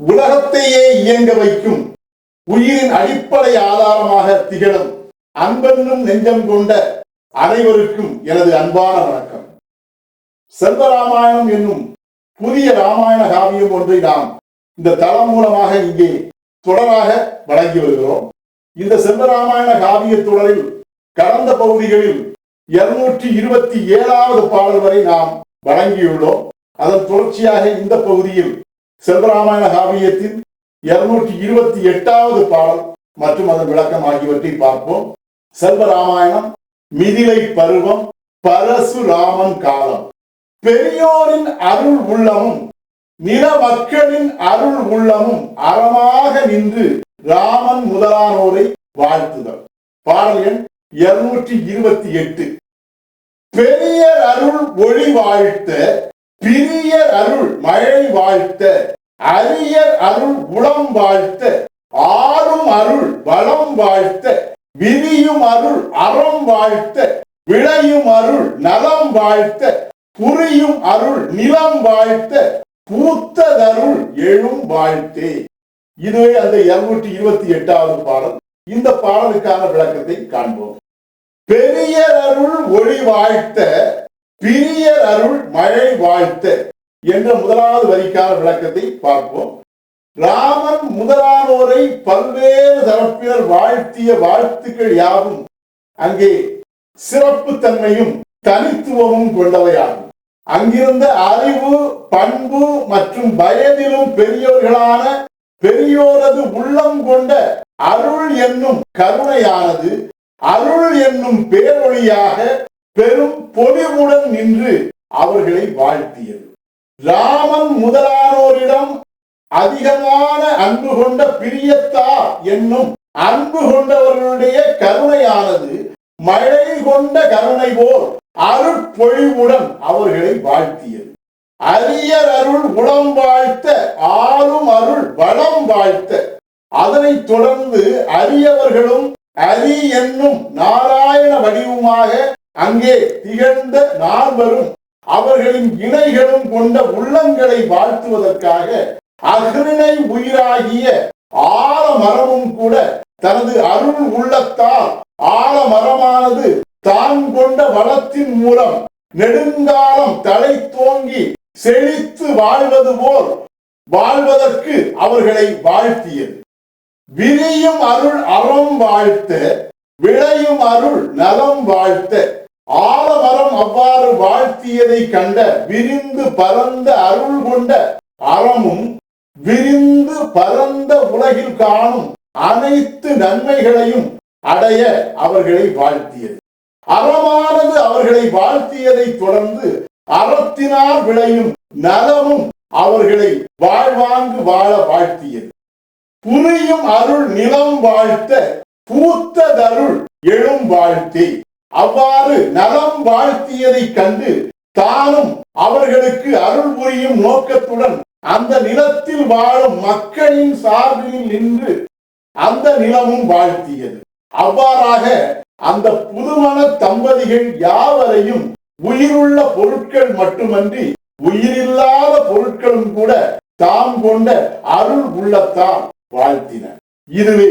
உலகத்தையே இயங்க வைக்கும் உயிரின் அடிப்படை ஆதாரமாக திகழும் அன்பென்னும் நெஞ்சம் கொண்ட அனைவருக்கும் எனது அன்பான வணக்கம். செல்வராமாயணம் என்னும் புதிய ராமாயண காவியம் ஒன்றை நாம் இந்த தளம் மூலமாக இங்கே தொடராக வழங்கி வருகிறோம். இந்த செல்வராமாயண காவிய தொடரில் கடந்த பகுதிகளில் இருநூற்றி இருபத்தி ஏழாவது பாடல் வரை நாம் வழங்கியுள்ளோம். அதன் தொடர்ச்சியாக இந்த பகுதியில் செல்வராமாயண காவியத்தின் இருநூற்றி இருபத்தி எட்டாவது பாடல் மற்றும் அதன் விளக்கம் ஆகியவற்றை பார்ப்போம். செல்வராமாயணம் மிதிலை பருவம் பரசுராமன் காலம். பெரியோரின் அருள் உள்ளமும் நில மக்களின் அருள் உள்ளமும் அறமாக நின்று ராமன் முதலானோரை வாழ்த்துதல். பாடல் எண் இருநூற்றி இருபத்தி எட்டு. பெரிய அருள் ஒளி வாழ்த்த பிரியர் அருள் மழை வாழ்த்த அரியர் அருள் உளம் வாழ்த்த ஆறும் அருள் வளம் வாழ்த்த விரியும் அருள் அறம் வாழ்த்த விளையும் அருள் நலம் வாழ்த்த புரியும் அருள் நிலம் வாழ்த்த பூத்ததருள் எழும் வாழ்த்தே. இதுவே அந்த இருநூற்றி இருபத்தி எட்டாவது பாடல். இந்த பாடலுக்கான விளக்கத்தை காண்போம். பெரியர் அருள் ஒளி வாழ்த்த பிரிய அருள் மழை வாழ்த்த என்ற முதலாவது வரிக்கான விளக்கத்தை பார்ப்போம். ராமன் முதலானோரை பல்வேறு தரப்பினர் வாழ்த்திய வாழ்த்துக்கள் யாவும் அங்கே சிறப்பு தன்மையும் தனித்துவமும் கொண்டவையாகும். அங்கிருந்த அறிவு பண்பு மற்றும் வயதிலும் பெரியோர்களான பெரியோரது உள்ளம் கொண்ட அருள் என்னும் கருணையானது அருள் என்னும் பேரொழியாக பெரும் பொலிவுடன் நின்று அவர்களை வாழ்த்தியது. ராமன் முதலானோரிடம் அதிகமான அன்பு கொண்ட பிரியத்தார் என்னும் அன்பு கொண்டவர்களுடைய கருணையானது மழை கொண்ட கருணை போல் அருட்பொழிவுடன் அவர்களை வாழ்த்தியது. அரியர் அருள் உளம் வாழ்த்த ஆளும் அருள் வளம் வாழ்த்த அதனைத் தொடர்ந்து அரியவர்களும் அரி என்னும் நாராயண வடிவமாக அங்கே திகழ்ந்த நால்வரும் அவர்களின் இணைகளும் கொண்ட உள்ளங்களை வாழ்த்துவதற்காக அகிரிணை உயிராகிய ஆலமரமும் கூட தனது அருள் உள்ளத்தால் ஆலமரமானது தான் கொண்ட வளத்தின் மூலம் நெடுங்காலம் தலை தோங்கி செழித்து வாழ்வது போல் வாழ்வதற்கு அவர்களை வாழ்த்தியது. விரியும் அருள் அறம் வாழ்த்த விளையும் அருள் நலம் வாழ்த்த ஆலமரம் அவ்வாறு வாழ்த்தியதை கண்ட விரிந்து பரந்த அருள் கொண்ட அறமும் விரிந்து பரந்த உலகில் காணும் அனைத்து நன்மைகளையும் அடைய அவர்களை வாழ்த்தியது. அறமானது அவர்களை வாழ்த்தியதை தொடர்ந்து அறத்தினால் விளையும் நலமும் அவர்களை வாழ்வாங்கு வாழ வாழ்த்தியது. புரியும் அருள் நிலம் வாழ்த்த பூத்ததருள் எழும் வாழ்த்தி. அவ்வாறு நலம் வாழ்த்தியதை கண்டு தானும் அவர்களுக்கு அருள் புரியும் நோக்கத்துடன் அந்த நிலத்தில் வாழும் மக்களின் சார்பில் நின்று அந்த நிலமும் வாழ்த்தியது. அவ்வாறாக அந்த புதுமண தம்பதிகள் யாவரையும் உயிருள்ள பொருட்கள் மட்டுமன்றி உயிரில்லாத பொருட்களும் கூட தாம் கொண்ட அருள் உள்ளத்தால் வாழ்த்தின இதுவே